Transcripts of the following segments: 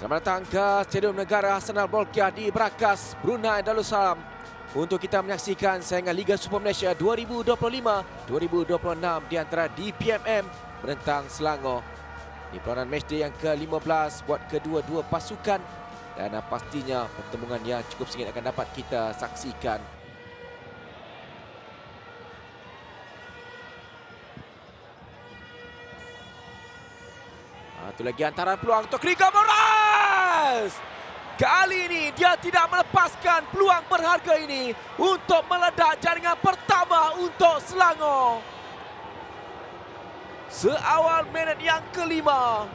Selamat datang ke Stadium Negara Hassanal Bolkiah di Brakas, Brunei Darussalam untuk kita menyaksikan saingan Liga Super Malaysia 2025-2026 di antara DPMM menentang Selangor. Di peranan matchday yang ke-15 buat kedua-dua pasukan dan pastinya pertemuan yang cukup sengit akan dapat kita saksikan. Satu lagi antara peluang untuk Rigo Moraes. Kali ini dia tidak melepaskan peluang berharga ini untuk meledak jaringan pertama untuk Selangor. Seawal minit yang kelima.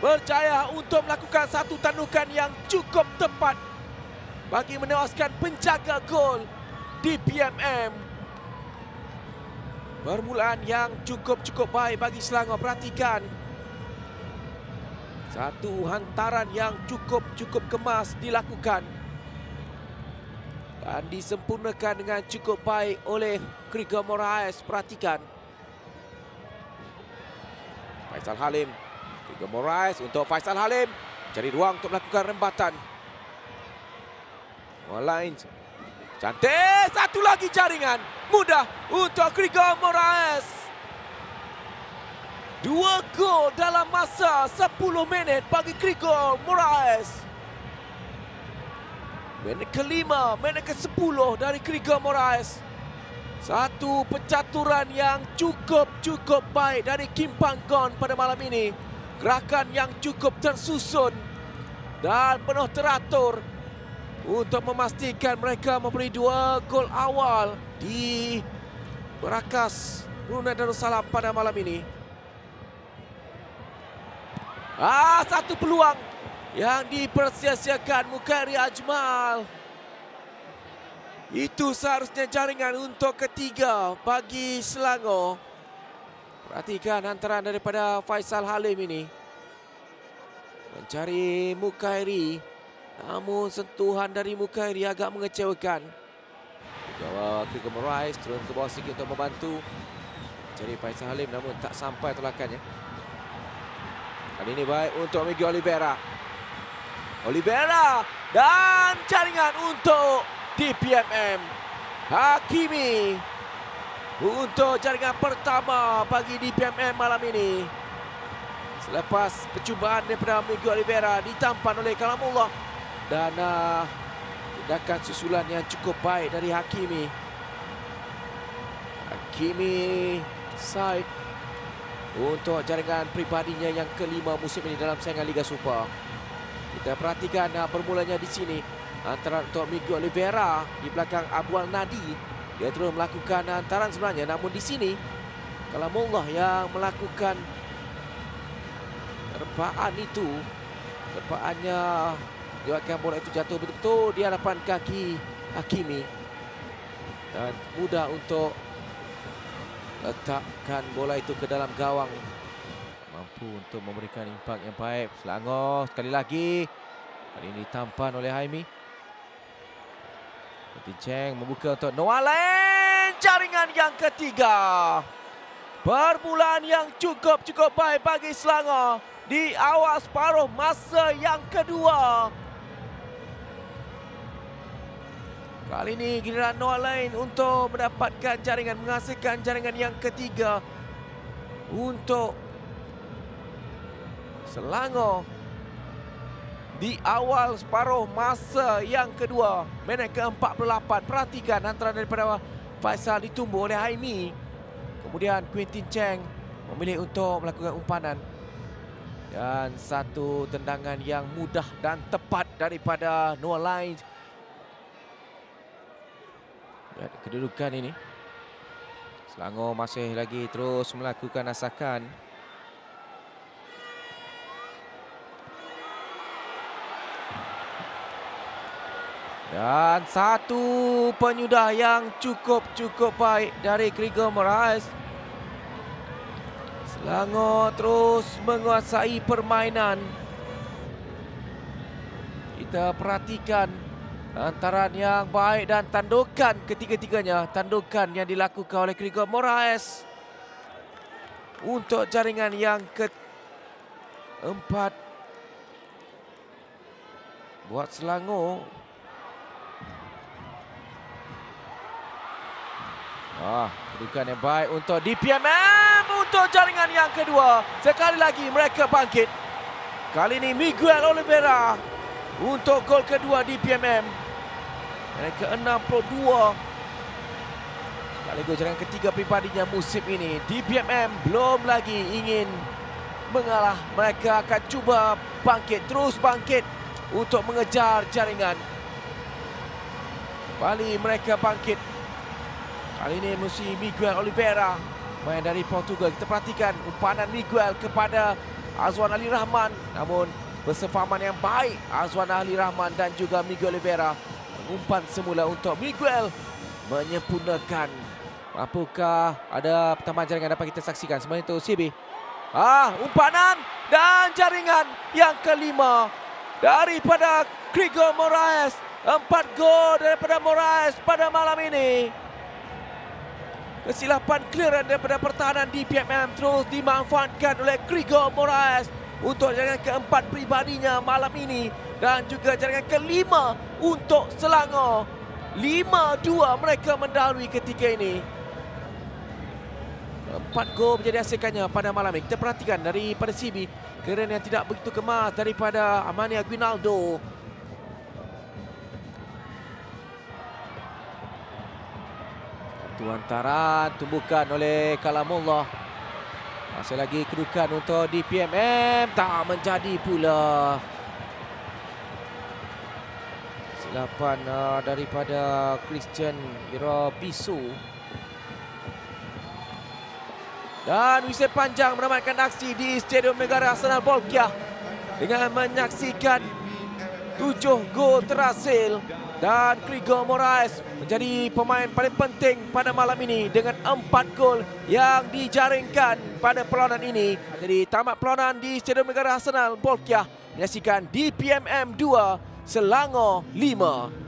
Berjaya untuk melakukan satu tandukan yang cukup tepat bagi menewaskan penjaga gol di PMM. Permulaan yang cukup-cukup baik bagi Selangor. Perhatikan. Satu hantaran yang cukup-cukup kemas dilakukan. Dan disempurnakan dengan cukup baik oleh Krieger Moraes. Perhatikan. Faisal Halim. Krieger Moraes untuk Faisal Halim. Cari ruang untuk melakukan rembatan. Line. Cantik. Satu lagi jaringan. Mudah untuk Krieger Moraes. Dua gol dalam masa 10 minit bagi Krieger Moraes. Minit kelima, minit ke-10 dari Krieger Moraes. Satu pencaturan yang cukup-cukup baik dari Kim Panggon pada malam ini. Gerakan yang cukup tersusun dan penuh teratur untuk memastikan mereka memberi dua gol awal di Berakas Brunei Darussalam pada malam ini. Ah, satu peluang yang dipersia-siakan Mukairi Ajmal. Itu seharusnya jaringan untuk ketiga bagi Selangor. Perhatikan hantaran daripada Faisal Halim ini. Mencari Mukairi. Namun sentuhan dari Mukairi agak mengecewakan. Bawah ke Morais turun ke bawah sikit untuk membantu. Mencari Faisal Halim namun tak sampai tolakannya. Kali ini baik untuk Miguel Oliveira. Oliveira dan jaringan untuk DPMM. Hakimi untuk jaringan pertama bagi DPMM malam ini. Selepas percubaan daripada Miguel Oliveira ditampan oleh Kalamullah dan uh, tindakan susulan yang cukup baik dari Hakimi. Hakimi Said untuk jaringan pribadinya yang kelima musim ini dalam saingan Liga Super. Kita perhatikan uh, permulanya di sini antara untuk Miguel Oliveira di belakang Abual Nadi. Dia terus melakukan hantaran sebenarnya namun di sini Kalamullah yang melakukan terpaan itu terpaannya menyebabkan bola itu jatuh betul-betul di hadapan kaki Hakimi dan mudah untuk letakkan bola itu ke dalam gawang. Mampu untuk memberikan impak yang baik. Selangor sekali lagi. Kali ini tampan oleh Haimi. Martin Cheng membuka untuk Noalen jaringan yang ketiga. Permulaan yang cukup-cukup baik bagi Selangor. Di awal separuh masa yang kedua Kali ini giliran Noah lain untuk mendapatkan jaringan, menghasilkan jaringan yang ketiga untuk Selangor di awal separuh masa yang kedua. Minit ke-48. Perhatikan antara daripada Faisal ditumbuh oleh Haimi. Kemudian Quintin Cheng memilih untuk melakukan umpanan. Dan satu tendangan yang mudah dan tepat daripada Noah Lines Kedudukan ini. Selangor masih lagi terus melakukan asakan. Dan satu penyudah yang cukup-cukup baik dari Krieger Moraes. Selangor terus menguasai permainan. Kita perhatikan Antaran yang baik dan tandukan ketiga-tiganya. Tandukan yang dilakukan oleh Krieger Moraes. Untuk jaringan yang keempat. buat Selangor. Ah, kedudukan yang baik untuk DPMM untuk jaringan yang kedua. Sekali lagi mereka bangkit. Kali ini Miguel Oliveira untuk gol kedua DPMM. Yang ke-62. Sekaligus jaringan ketiga pribadinya musim ini. DPMM belum lagi ingin mengalah. Mereka akan cuba bangkit, terus bangkit untuk mengejar jaringan. Kembali mereka bangkit. Kali ini mesti Miguel Oliveira main dari Portugal. Kita perhatikan umpanan Miguel kepada Azwan Ali Rahman. Namun bersefahaman yang baik Azwan Ali Rahman dan juga Miguel Oliveira. Umpan semula untuk Miguel menyempurnakan. Apakah ada pertambahan jaringan dapat kita saksikan? Sebenarnya itu CB. Ah, umpanan dan jaringan yang kelima daripada Gregor Moraes. Empat gol daripada Moraes pada malam ini. Kesilapan clearance daripada pertahanan DPMM terus dimanfaatkan oleh Gregor Moraes untuk jaringan keempat pribadinya malam ini dan juga jaringan kelima untuk Selangor. 5-2 mereka mendahului ketika ini. Empat gol menjadi hasilkannya pada malam ini. Kita perhatikan daripada CB kerana yang tidak begitu kemas daripada Amania Guinaldo. Satu hantaran tumbukan oleh Kalamullah. Masih lagi kedudukan untuk DPMM. Tak menjadi pula. Silapan uh, daripada Christian Irabisu. Dan Wisel Panjang menamatkan aksi di Stadium Negara Arsenal Bolkiah dengan menyaksikan tujuh gol terhasil dan Gregor Moraes menjadi pemain paling penting pada malam ini dengan empat gol yang dijaringkan pada perlawanan ini. Jadi tamat perlawanan di Stadium Negara Arsenal Bolkiah menyaksikan DPMM 2 Selangor 5.